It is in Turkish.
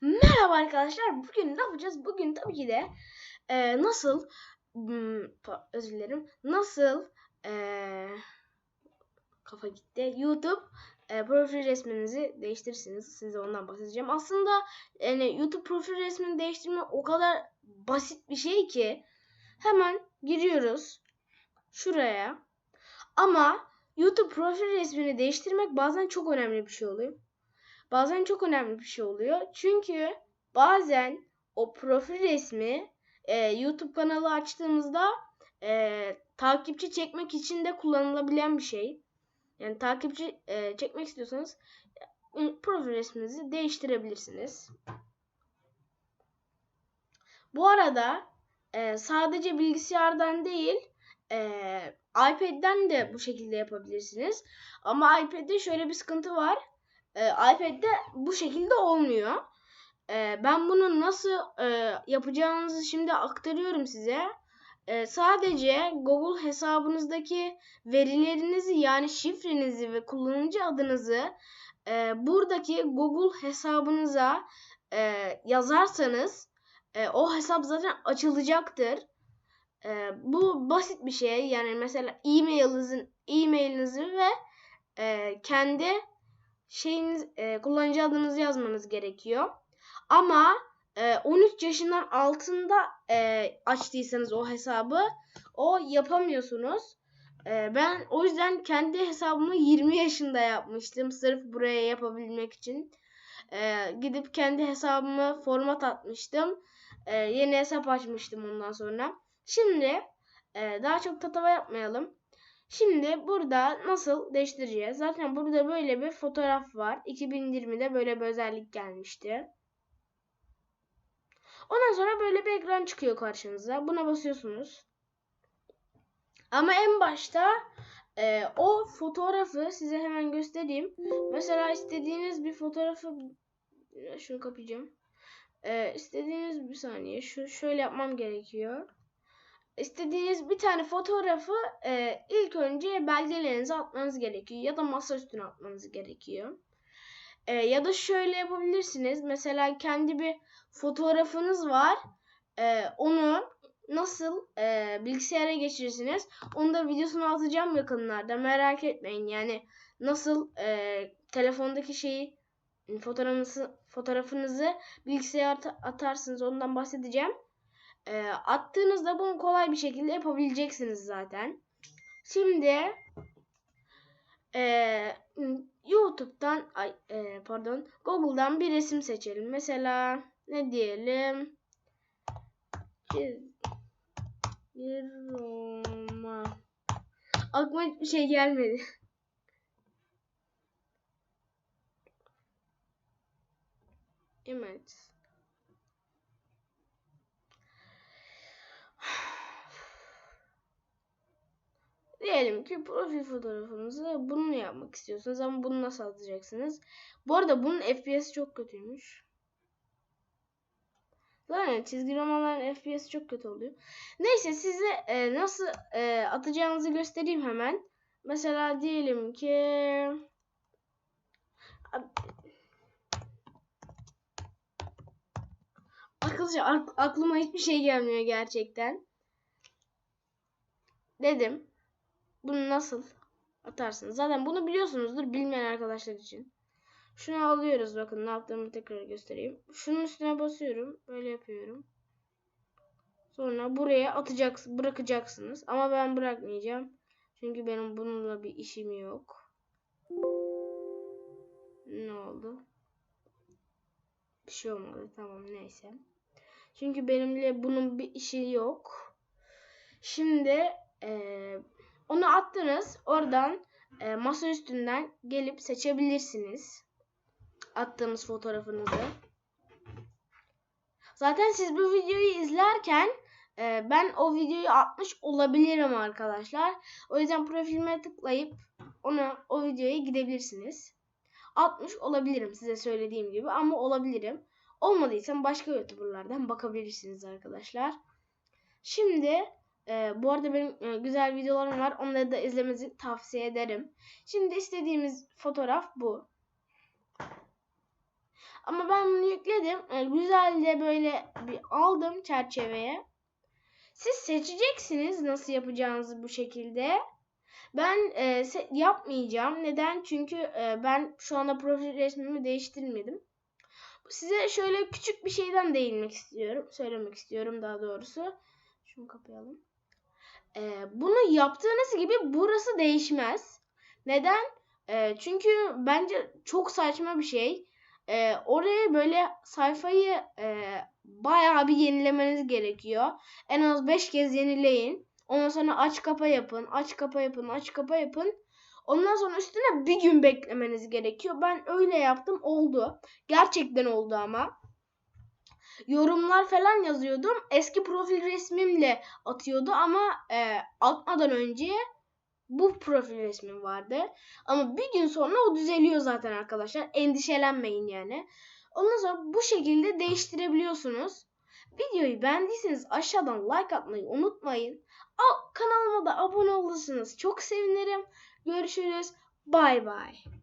Merhaba arkadaşlar. Bugün ne yapacağız? Bugün tabii ki de e, nasıl hmm, özür dilerim. Nasıl e, kafa gitti. YouTube e, profil resminizi değiştirirsiniz. Size ondan bahsedeceğim. Aslında yani YouTube profil resmini değiştirme o kadar basit bir şey ki hemen giriyoruz şuraya. Ama YouTube profil resmini değiştirmek bazen çok önemli bir şey oluyor. Bazen çok önemli bir şey oluyor. Çünkü bazen o profil resmi e, YouTube kanalı açtığımızda e, takipçi çekmek için de kullanılabilen bir şey. Yani takipçi e, çekmek istiyorsanız e, profil resminizi değiştirebilirsiniz. Bu arada e, sadece bilgisayardan değil e, iPad'den de bu şekilde yapabilirsiniz. Ama iPad'de şöyle bir sıkıntı var. E, iPad'de bu şekilde olmuyor. E, ben bunu nasıl e, yapacağınızı şimdi aktarıyorum size. E, sadece Google hesabınızdaki verilerinizi yani şifrenizi ve kullanıcı adınızı e, buradaki Google hesabınıza e, yazarsanız e, o hesap zaten açılacaktır. E, bu basit bir şey. Yani mesela e-mailinizin e-mailinizi ve e, kendi şeyiniz e, kullanıcı adınızı yazmanız gerekiyor. Ama e, 13 yaşından altında e, açtıysanız o hesabı o yapamıyorsunuz. E, ben o yüzden kendi hesabımı 20 yaşında yapmıştım sırf buraya yapabilmek için. E, gidip kendi hesabımı format atmıştım. E, yeni hesap açmıştım ondan sonra. Şimdi e, daha çok tatava yapmayalım. Şimdi burada nasıl değiştireceğiz? Zaten burada böyle bir fotoğraf var. 2020'de böyle bir özellik gelmişti. Ondan sonra böyle bir ekran çıkıyor karşınıza. Buna basıyorsunuz. Ama en başta e, o fotoğrafı size hemen göstereyim. Mesela istediğiniz bir fotoğrafı şunu kapayacağım. E, istediğiniz bir saniye şu şöyle yapmam gerekiyor. İstediğiniz bir tane fotoğrafı e, ilk önce belgelerinize atmanız gerekiyor ya da masa üstüne atmanız gerekiyor. E, ya da şöyle yapabilirsiniz. Mesela kendi bir fotoğrafınız var. E, onu nasıl e, bilgisayara geçirirsiniz? Onu da videosunu atacağım yakınlarda. Merak etmeyin. Yani nasıl e, telefondaki şeyi fotoğrafınızı, fotoğrafınızı bilgisayara atarsınız ondan bahsedeceğim. E, attığınızda bunu kolay bir şekilde yapabileceksiniz zaten. Şimdi e, YouTube'dan ay e, pardon Google'dan bir resim seçelim. Mesela ne diyelim? Bir Roma. Aklıma hiçbir şey gelmedi. Diyelim ki profil fotoğrafınızı bunu yapmak istiyorsunuz ama bunu nasıl atacaksınız? Bu arada bunun FPS çok kötüymüş. Zaten çizgi romanların FPS çok kötü oluyor. Neyse size e, nasıl e, atacağınızı göstereyim hemen. Mesela diyelim ki Arkadaşlar aklıma hiçbir şey gelmiyor gerçekten. Dedim. Bunu nasıl atarsınız? Zaten bunu biliyorsunuzdur bilmeyen arkadaşlar için. Şunu alıyoruz. Bakın ne yaptığımı tekrar göstereyim. Şunun üstüne basıyorum. Böyle yapıyorum. Sonra buraya atacaksınız, bırakacaksınız. Ama ben bırakmayacağım. Çünkü benim bununla bir işim yok. Ne oldu? Bir şey olmadı. Tamam neyse. Çünkü benimle bunun bir işi yok. Şimdi eee onu attınız. Oradan e, masa üstünden gelip seçebilirsiniz. Attığınız fotoğrafınızı. Zaten siz bu videoyu izlerken e, ben o videoyu atmış olabilirim arkadaşlar. O yüzden profilime tıklayıp ona o videoya gidebilirsiniz. Atmış olabilirim size söylediğim gibi ama olabilirim. Olmadıysa başka youtuberlardan bakabilirsiniz arkadaşlar. Şimdi ee, bu arada benim e, güzel videolarım var. Onları da izlemenizi tavsiye ederim. Şimdi istediğimiz fotoğraf bu. Ama ben bunu yükledim. E, güzelce böyle bir aldım çerçeveye. Siz seçeceksiniz nasıl yapacağınızı bu şekilde. Ben e, yapmayacağım. Neden? Çünkü e, ben şu anda profil resmimi değiştirmedim. Size şöyle küçük bir şeyden değinmek istiyorum. Söylemek istiyorum daha doğrusu. Şunu kapayalım. E, bunu yaptığınız gibi burası değişmez. Neden? E, çünkü bence çok saçma bir şey. E, oraya böyle sayfayı e, bayağı bir yenilemeniz gerekiyor. En az 5 kez yenileyin. Ondan sonra aç kapa yapın, aç kapa yapın, aç kapa yapın. Ondan sonra üstüne bir gün beklemeniz gerekiyor. Ben öyle yaptım oldu. Gerçekten oldu ama. Yorumlar falan yazıyordum. Eski profil resmimle atıyordu ama e, atmadan önce bu profil resmim vardı. Ama bir gün sonra o düzeliyor zaten arkadaşlar. Endişelenmeyin yani. Ondan sonra bu şekilde değiştirebiliyorsunuz. Videoyu beğendiyseniz aşağıdan like atmayı unutmayın. Al, kanalıma da abone olursanız çok sevinirim. Görüşürüz. Bay bay.